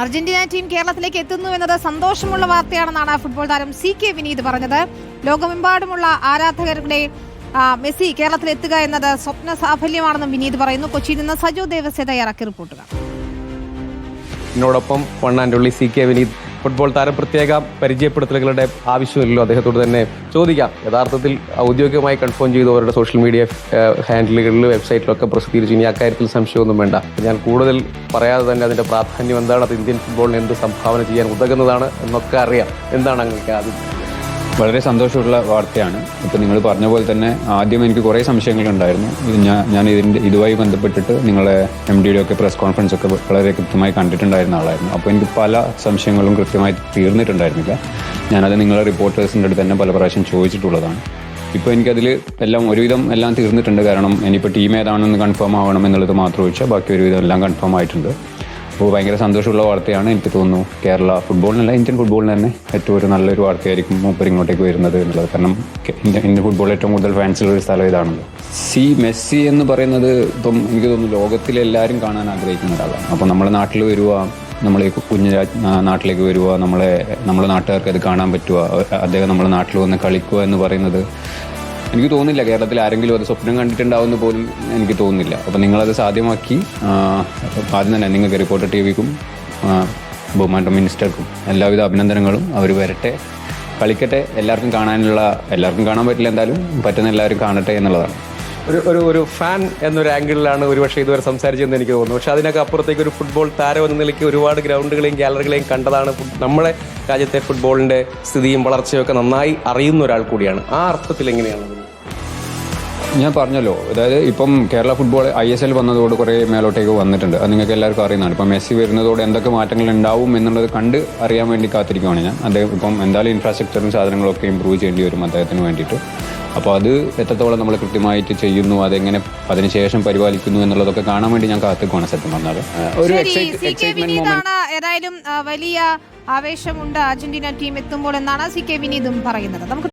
Argentina team കേരളത്തിലേക്ക് എത്തുന്നു എന്നത് സന്തോഷമുള്ള വാർത്തയാണെന്നാണ് ഫുട്ബോൾ താരം സി കെ വിനീത് പറഞ്ഞത്. ലോകമെമ്പാടുമുള്ള ആരാധകരുടെ മെസ്സി കേരളത്തിൽ എത്തുക എന്നത് സ്വപ്ന സാഫല്യമാണെന്നും വിനീത് പറയുന്നു. കൊച്ചിയിൽ നിന്ന് സജു ദേവസ്യ തയ്യാറാക്കി റിപ്പോർട്ടുകൾ. വിനീത് ഫുട്ബോൾ താരം പ്രത്യേക പരിചയപ്പെടുത്തലുകളുടെ ആവശ്യമില്ലല്ലോ. അദ്ദേഹത്തോട് തന്നെ ചോദിക്കാം. യഥാർത്ഥത്തിൽ ഔദ്യോഗികമായി കൺഫേം ചെയ്തു അവരുടെ സോഷ്യൽ മീഡിയ ഹാൻഡിലുകളിൽ വെബ്സൈറ്റിലൊക്കെ പ്രസിദ്ധീകരിച്ചു. ഇനി അക്കാര്യത്തിൽ സംശയമൊന്നും വേണ്ട. ഞാൻ കൂടുതൽ പറയാതെ തന്നെ അതിന്റെ പ്രാധാന്യം എന്താണ്? അത് ഇന്ത്യൻ ഫുട്ബോളിന് എന്ത് സംഭാവന ചെയ്യാൻ ഉതകുന്നതാണ് എന്നൊക്കെ അറിയാം. എന്താണ് അങ്ങനെ ആദ്യം? വളരെ സന്തോഷമുള്ള വാർത്തയാണ്. ഇപ്പം നിങ്ങൾ പറഞ്ഞ പോലെ തന്നെ ആദ്യം എനിക്ക് കുറേ സംശയങ്ങളുണ്ടായിരുന്നു ഞാൻ ഞാൻ ഇതിന്റെ ഇതുമായി ബന്ധപ്പെട്ടിട്ട് നിങ്ങളെ എം ഡിയുടെ ഒക്കെ പ്രസ് കോൺഫറൻസ് ഒക്കെ വളരെ കൃത്യമായി കണ്ടിട്ടുണ്ടായിരുന്ന ആളായിരുന്നു. അപ്പോൾ എനിക്ക് പല സംശയങ്ങളും കൃത്യമായി തീർന്നിട്ടുണ്ടായിരുന്നില്ല. ഞാനത് നിങ്ങളെ റിപ്പോർട്ടേഴ്സിന്റെ അടുത്ത് തന്നെ പല പ്രാവശ്യം ചോദിച്ചിട്ടുള്ളതാണ്. ഇപ്പോൾ എനിക്കതിൽ എല്ലാം ഒരുവിധം എല്ലാം തീർന്നിട്ടുണ്ട്. കാരണം ഇനിയിപ്പോൾ ടീം ഏതാണെന്ന് കൺഫേം ആവണം എന്നുള്ളത് മാത്രം ഒഴിച്ചാൽ ബാക്കി ഒരുവിധം എല്ലാം കൺഫേം ആയിട്ടുണ്ട്. അപ്പോൾ ഭയങ്കര സന്തോഷമുള്ള വാർത്തയാണ്. എനിക്ക് തോന്നുന്നു കേരള ഫുട്ബോളിനല്ല ഇന്ത്യൻ ഫുട്ബോളിന് തന്നെ ഏറ്റവും ഒരു നല്ലൊരു വാർത്തയായിരിക്കും മൂപ്പർ ഇങ്ങോട്ടേക്ക് വരുന്നത് എന്നുള്ളത്. കാരണം ഇന്ത്യ- ഇന്ത്യൻ ഫുട്ബോൾ ഏറ്റവും കൂടുതൽ ഫാൻസുള്ള ഒരു സ്ഥലം ഇതാണല്ലോ. സി മെസ്സി എന്ന് പറയുന്നത് ഇപ്പം എനിക്ക് തോന്നുന്നു ലോകത്തിലെല്ലാവരും കാണാൻ ആഗ്രഹിക്കുന്ന ഒരാളാണ്. അപ്പോൾ നമ്മുടെ നാട്ടിൽ വരുക നമ്മളെ കുഞ്ഞു നാട്ടിലേക്ക് വരിക നമ്മളെ നമ്മളെ നാട്ടുകാർക്ക് അത് കാണാൻ പറ്റുക അദ്ദേഹം നമ്മുടെ നാട്ടിൽ വന്ന് കളിക്കുക എന്ന് പറയുന്നത് എനിക്ക് തോന്നുന്നില്ല കേരളത്തിൽ ആരെങ്കിലും അത് സ്വപ്നം കണ്ടിട്ടുണ്ടാവുമെന്ന് പോലും എനിക്ക് തോന്നുന്നില്ല. അപ്പം നിങ്ങളത് സാധ്യമാക്കി ആദ്യം തന്നെ നിങ്ങൾക്ക് റിപ്പോർട്ടർ ടി വിക്കും ബഹുമാനപ്പെട്ട മിനിസ്റ്റർക്കും എല്ലാവിധ അഭിനന്ദനങ്ങളും. അവർ വരട്ടെ കളിക്കട്ടെ എല്ലാവർക്കും കാണാനുള്ള എല്ലാവർക്കും കാണാൻ പറ്റില്ല എന്തായാലും പറ്റുന്ന എല്ലാവരും കാണട്ടെ എന്നുള്ളതാണ്. ഒരു ഒരു ഒരു ഫാൻ എന്നൊരു ആംഗിളിലാണ് ഒരുപക്ഷെ ഇതുവരെ സംസാരിച്ചതെന്ന് എനിക്ക് തോന്നുന്നു. പക്ഷെ അതിനൊക്കെ അപ്പുറത്തേക്ക് ഒരു ഫുട്ബോൾ താരം എന്ന നിലയ്ക്ക് ഒരുപാട് ഗ്രൗണ്ടുകളെയും ഗാലറികളെയും കണ്ടതാണ് നമ്മുടെ രാജ്യത്തെ ഫുട്ബോളിന്റെ സ്ഥിതിയും വളർച്ചയും ഒക്കെ നന്നായി അറിയുന്ന ഒരാൾ കൂടിയാണ്. ആ അർത്ഥത്തിൽ എങ്ങനെയാണ്? ഞാൻ പറഞ്ഞല്ലോ. അതായത് ഇപ്പം Kerala football I S L വന്നതോട് കുറേ മേലോട്ടേക്ക് വന്നിട്ടുണ്ട്. അത് നിങ്ങൾക്ക് എല്ലാവർക്കും അറിയുന്നതാണ്. ഇപ്പം മെസ്സി വരുന്നതോടെ എന്തൊക്കെ മാറ്റങ്ങൾ ഉണ്ടാവും എന്നുള്ളത് കണ്ട് അറിയാൻ വേണ്ടി കാത്തിരിക്കുകയാണ് ഞാൻ. അദ്ദേഹം ഇപ്പം എന്തായാലും ഇൻഫ്രാസ്ട്രക്ചറും സാധനങ്ങളൊക്കെ ഇമ്പ്രൂവ് ചെയ്യേണ്ടി വരും അദ്ദേഹത്തിന് വേണ്ടിയിട്ട്. അപ്പോൾ അത് എത്രത്തോളം നമ്മൾ കൃത്യമായിട്ട് ചെയ്യുന്നു അതെങ്ങനെ അതിനുശേഷം പരിപാലിക്കുന്നു എന്നുള്ളതൊക്കെ കാണാൻ വേണ്ടി ഞാൻ കാത്തിക്കുവാണ് സത്യം പറഞ്ഞാൽ ഒരു എക്സൈറ്റ് എക്സൈറ്റ്മെന്റ് മൊമെന്റ് ഏതായാലും വലിയ ആവേശമുണ്ട് അർജന്റീന ടീം എത്തുമ്പോൾ എന്നാണ് സി കെ വിനീതും പറയുന്നത്. നമുക്ക്